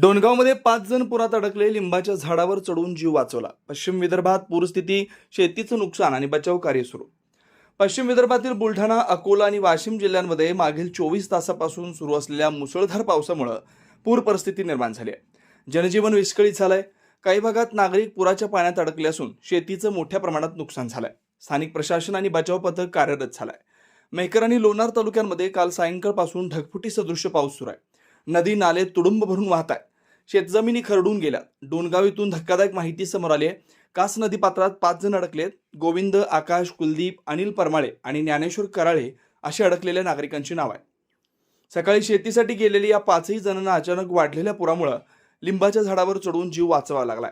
डोणगावमध्ये पाच जण पुरात अडकले लिंबाच्या झाडावर चढून जीव वाचवला. पश्चिम विदर्भात पूरस्थिती शेतीचं नुकसान आणि बचाव कार्य सुरू. पश्चिम विदर्भातील बुलढाणा अकोला आणि वाशिम जिल्ह्यांमध्ये मागील चोवीस तासापासून सुरू असलेल्या मुसळधार पावसामुळं पूर परिस्थिती निर्माण झाली आहे. जनजीवन विस्कळीत झालंय. काही भागात नागरिक पुराच्या पाण्यात अडकले असून शेतीचं मोठ्या प्रमाणात नुकसान झालंय. स्थानिक प्रशासन आणि बचाव पथक कार्यरत झालंय. मेकर आणि लोणार तालुक्यांमध्ये काल सायंकाळपासून ढगफुटी सदृश्य पाऊस सुरू आहे. नदी नाले तुडुंब भरून वाहत आहे शेतजमिनी खरडून गेल्या. डोणगाव इथून धक्कादायक माहिती समोर आली आहे. कास नदी पात्रात पाच जण अडकलेत. गोविंद आकाश कुलदीप अनिल परमाळे आणि ज्ञानेश्वर कराळे अशी अडकलेल्या नागरिकांची नाव आहे सकाळी शेतीसाठी गेलेली या पाचही जणांना अचानक वाढलेल्या पुरामुळं लिंबाच्या झाडावर चढून जीव वाचवा लागलाय.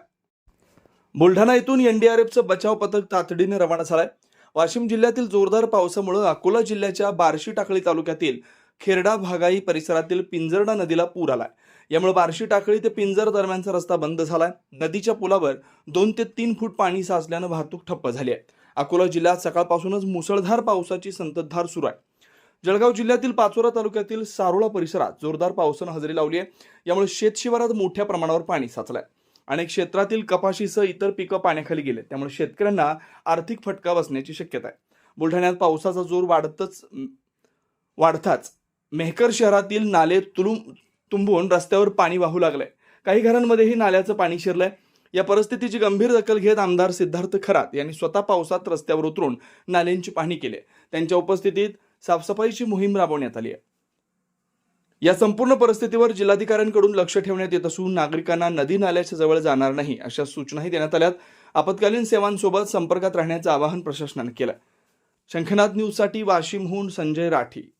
बुलढाणा इथून एनडीआरएफचं बचाव पथक तातडीने रवाना झालंय. वाशिम जिल्ह्यातील जोरदार पावसामुळे अकोला जिल्ह्याच्या बार्शी टाकळी तालुक्यातील खेरडा भागाई परिसरातील पिंजरडा नदीला पूर आलाय. यामुळे बार्शी टाकळी ते पिंजर दरम्यानचा रस्ता बंद झालाय. नदीच्या पुलावर दोन ते तीन फूट पाणी साचल्यानं वाहतूक ठप्प झाली आहे. अकोला जिल्ह्यात सकाळपासूनच मुसळधार पावसाची संततधार सुरू आहे. जळगाव जिल्ह्यातील पाचोरा तालुक्यातील सारोळा परिसरात जोरदार पावसानं हजेरी लावली आहे. यामुळे शेतशिवारात मोठ्या प्रमाणावर पाणी साचलंय. अनेक क्षेत्रातील कपाशीसह इतर पिकं पाण्याखाली गेले. त्यामुळे शेतकऱ्यांना आर्थिक फटका बसण्याची शक्यता आहे. बुलढाण्यात पावसाचा जोर वाढतच वाढताच मेहकर शहरातील नाले तुलुम तुंबून रस्त्यावर पाणी वाहू लागलंय. काही घरांमध्येही नाल्याचं पाणी शिरलंय. या परिस्थितीची गंभीर दखल घेत आमदार सिद्धार्थ खरात यांनी स्वतः पावसात रस्त्यावर उतरून नाल्यांची पाहणी केली त्यांच्या उपस्थितीत साफसफाईची मोहीम राबवण्यात आली आहे. या संपूर्ण परिस्थितीवर जिल्हाधिकाऱ्यांकडून लक्ष ठेवण्यात येत असून नागरिकांना नदी नाल्याच्या जवळ जाणार नाही अशा सूचनाही देण्यात आल्यात. आपत्कालीन सेवांसोबत संपर्कात राहण्याचं आवाहन प्रशासनानं केलं शंखनाथ न्यूजसाठी वाशिमहून संजय राठी.